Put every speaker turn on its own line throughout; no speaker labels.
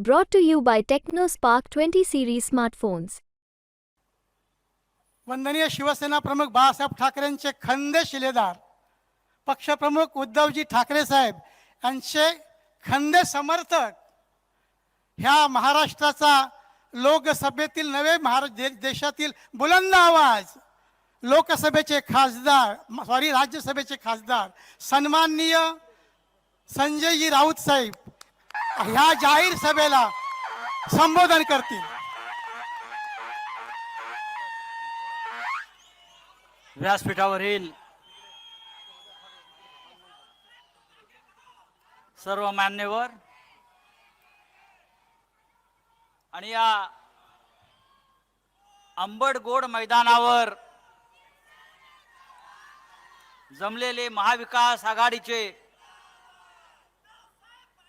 Brought to you by TechnoSpark 20 series smartphones.
वंदनीय शिवसेना प्रमुख बाळासाहेब ठाकरेंचे खंदे शिलेदार. पक्षप्रमुख उद्धवजी ठाकरे साहेब यांचे खंदे समर्थक. ह्या महाराष्ट्राचा लोकसभेतील नवे महाराज दे- देशातील बुलंद आवाज. लोकसभेचे खासदार सॉरी राज्यसभेचे खासदार सन्माननीय संजयजी राऊत साहेब. ह्या जाहीर सभेला संबोधन करतील.
व्यासपीठावरील सर्व मान्यवर आणि या अंबडगोड मैदानावर जमलेले महाविकास आघाडीचे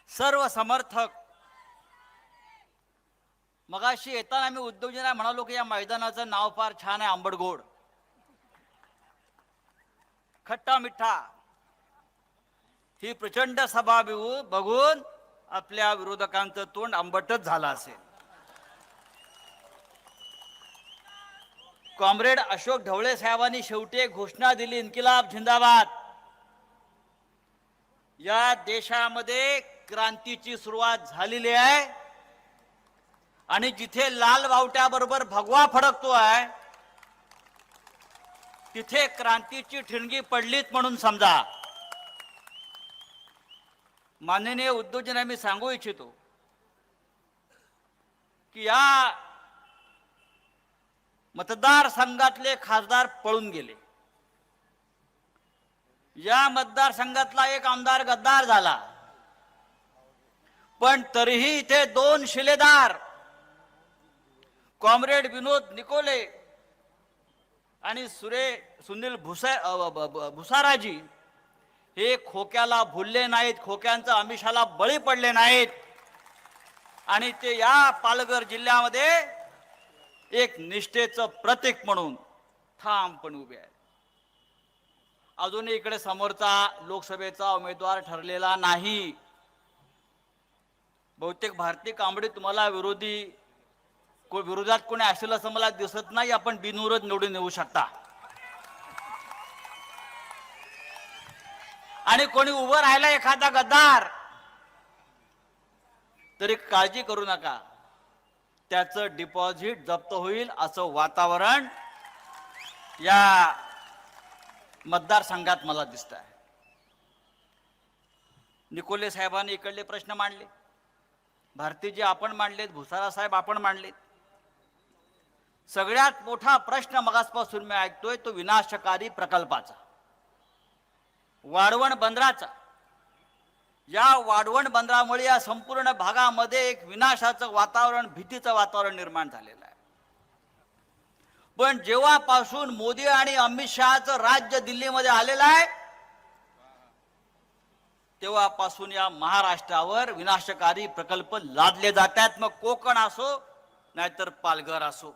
सर्व समर्थक मगाशी येताना मी उद्योजना म्हणालो की या मैदानाचं नाव फार छान आहे आंबडगोड. खट्टा मिठा ही प्रचंड सभा बिऊ- बघून आपल्या विरोधकांचं तोंड आंबटच झालं असेल. कॉम्रेड अशोक ढवळे साहेबांनी शेवटी एक घोषणा दिली इन्किलाब झिंदाबाद या देशामध्ये क्रांतीची सुरुवात झालेली आहे. आणि जिथे लाल बावट्याबरोबर भगवा फडकतोय तिथे क्रांतीची ठिणगी पडलीच म्हणून समजा. माननीय उद्योजना मी सांगू इच्छितो की या मतदारसंघातले खासदार पळून गेले. या मतदारसंघातला एक आमदार गद्दार झाला. पण तरीही इथे दोन शिलेदार कॉम्रेड विनोद निकोले आणि सुरे सुनील भुसा भुसाराजी हे खोक्याला भुलले नाहीत खोक्यांचा आमिषाला बळी पडले नाहीत. आणि ते या पालघर जिल्ह्यामध्ये एक निष्ठेचं प्रतीक म्हणून ठामपणे उभे आहेत. अजूनही इकडे समोरचा लोकसभेचा उमेदवार ठरलेला नाही. बहुतेक भारतीय कांबडी तुम्हाला विरोधी को विरोधात कोणी असेल असं मला दिसत नाही. आपण बिनविरोध निवडून येऊ शकता. आणि कोणी उभं राहिला एखादा गद्दार तरी काळजी करू नका. त्याचं डिपॉझिट जप्त होईल असं वातावरण या मतदारसंघात मला दिसत आहे निकोले साहेबांनी इकडले प्रश्न मांडले. भारतीजी आपण मांडलेत. भुसारा साहेब आपण मांडलेत. सगळ्यात मोठा प्रश्न मगासपासून मी ऐकतोय तो विनाशकारी प्रकल्पाचा. वाढवण बंदराचा. या वाढवण बंदरामुळे या संपूर्ण भागामध्ये एक विनाशाचं वातावरण भीतीचं वातावरण निर्माण झालेलं आहे. पण जेव्हापासून मोदी आणि अमित शहाचं राज्य दिल्लीमध्ये आलेलं आहे तेव्हापासून या महाराष्ट्रावर विनाशकारी प्रकल्प लादले जातात. मग कोकण असो नाहीतर पालघर असो.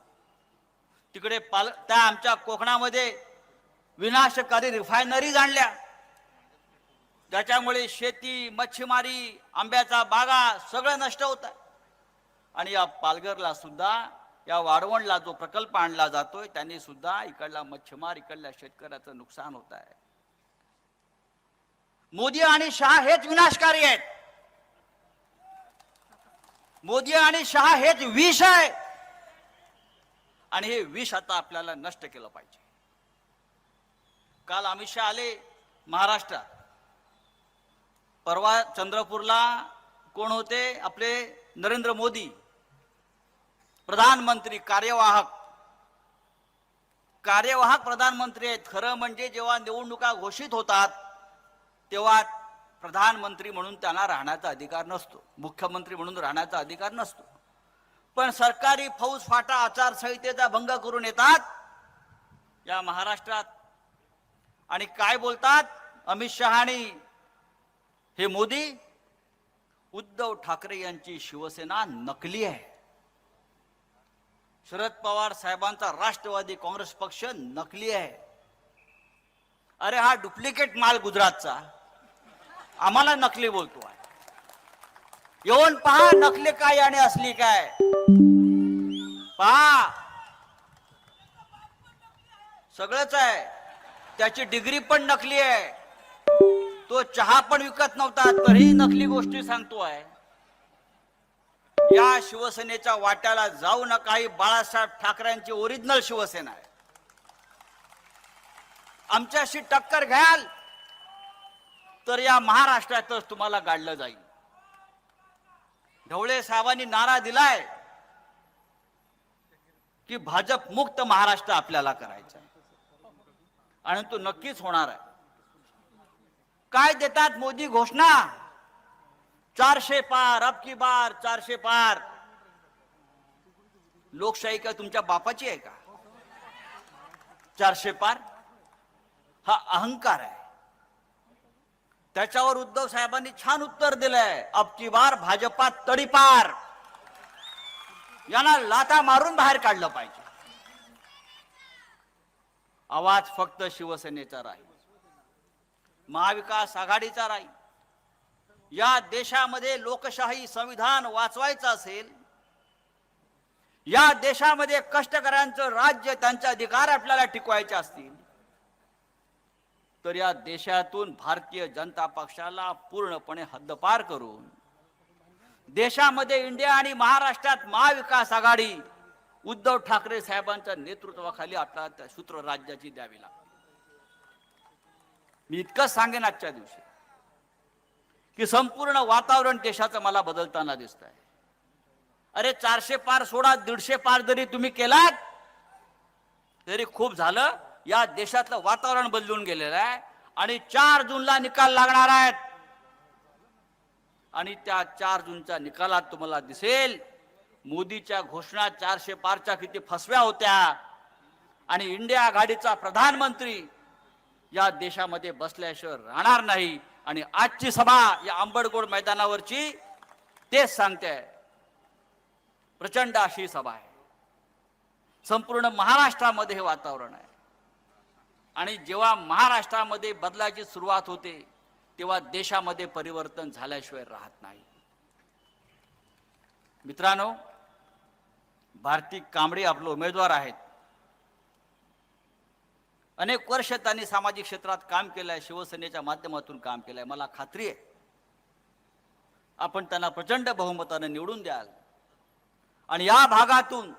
तिकडे पाल त्या आमच्या कोकणामध्ये विनाशकारी रिफायनरीज आणल्या. त्याच्यामुळे शेती मच्छीमारी आंब्याचा बागा सगळं नष्ट होत आहे. आणि या पालघरला सुद्धा या वाढवणला जो प्रकल्प आणला जातोय त्यांनी सुद्धा इकडला मच्छीमार इकडल्या शेतकऱ्याचं नुकसान होत आहे. मोदी आणि शहा हेच विनाशकारी आहेत. मोदी आणि शहा हेच विष आहे. आणि हे विष आता आपल्याला नष्ट केलं पाहिजे. काल अमित शहा आले महाराष्ट्रात. परवा चंद्रपूरला कोण होते? आपले नरेंद्र मोदी. प्रधानमंत्री कार्यवाहक. कार्यवाहक प्रधानमंत्री आहेत. खरं म्हणजे जेव्हा निवडणुका घोषित होतात तेव्हा प्रधानमंत्री म्हणून त्यांना राहण्याचा अधिकार नसतो. मुख्यमंत्री म्हणून राहण्याचा अधिकार नसतो. पण सरकारी फौज फाटा आचारसंहितेचा भंग करून येतात. या महाराष्ट्रात. आणि काय बोलतात? अमित शहा आणि हे मोदी? उद्धव ठाकरे यांची शिवसेना नकली आहे. शरद पवार साहेबांचा राष्ट्रवादी काँग्रेस पक्ष नकली आहे. अरे हा डुप्लिकेट माल गुजरातचा. आम्हाला नकली बोलतो आहे. येऊन पहा नकली काय आणि असली काय. पहा. सगळंच आहे. त्याची डिग्री पण नकली आहे. तो चहा पण विकत नव्हता तरीही नकली गोष्टी सांगतो आहे. या शिवसेनेच्या वाट्याला जाऊ नका ही बाळासाहेब ठाकरेंची ओरिजिनल शिवसेना आहे. आमच्याशी टक्कर घ्याल. तर या महाराष्ट्रातच तुम्हाला गाडलं जाईल. ढवळे साहेबांनी नारा दिलाय की भाजप मुक्त महाराष्ट्र आपल्याला करायचा आहे. आणि तो नक्कीच होणार आहे. काय देतात मोदी घोषणा? चारशे पार अब की बार चारशे पार. लोकशाही काय तुमच्या बापाची आहे का? चारशे पार? हा अहंकार आहे. त्याच्यावर उद्धव साहेबांनी छान उत्तर दिलंय. अब बार भाजपात तडीपार. यांना लाथा मारून बाहेर काढलं पाहिजे. आवाज फक्त शिवसेनेचा राहील. महाविकास आघाडीचा राहील. या देशामध्ये लोकशाही संविधान वाचवायचं असेल या देशामध्ये कष्टकऱ्यांचं राज्य त्यांचे अधिकार आपल्याला टिकवायचे असतील तर या देशातून भारतीय जनता पक्षाला पूर्णपणे हद्दपार करून देशामध्ये इंडिया आणि महाराष्ट्रात महाविकास आघाडी उद्धव ठाकरे साहेबांच्या नेतृत्वाखाली आता त्या सूत्र राज्याची द्यावी लागते. मी इतकंच सांगेन आजच्या दिवशी की संपूर्ण वातावरण देशाचं मला बदलताना दिसत आहे अरे चारशे पार सोडा दीडशे पार जरी तुम्ही केलात तरी खूप झालं. या देशातलं वातावरण बदलून गेलेलं आहे आणि चार जूनला निकाल लागणार आहेत. आणि त्या चार जूनच्या निकालात तुम्हाला दिसेल मोदीच्या घोषणा चारशे पारच्या किती फसव्या होत्या. आणि इंडिया आघाडीचा प्रधानमंत्री या देशामध्ये बसल्याशिवाय राहणार नाही. आणि आजची सभा या आंबडगोड मैदानावरची तेच सांगते प्रचंड अशी सभा आहे. संपूर्ण महाराष्ट्रामध्ये हे वातावरण आहे. आणि जेव्हा महाराष्ट्रामध्ये बदलाची सुरुवात होते तेव्हा देशामध्ये परिवर्तन झाल्याशिवाय राहत नाही. मित्रांनो भारती कांबळे आपले उमेदवार आहेत. अनेक वर्ष त्यांनी सामाजिक क्षेत्रात काम केलं आहे शिवसेनेच्या माध्यमातून काम केलं आहे मला खात्री आहे. आपण त्यांना प्रचंड बहुमताने निवडून द्याल. आणि या भागातून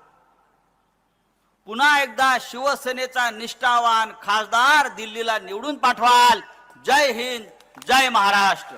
पुन्हा एकदा शिवसेनेचा निष्ठावान खासदार दिल्लीला निवडून पाठवाल. जय हिंद जय महाराष्ट्र.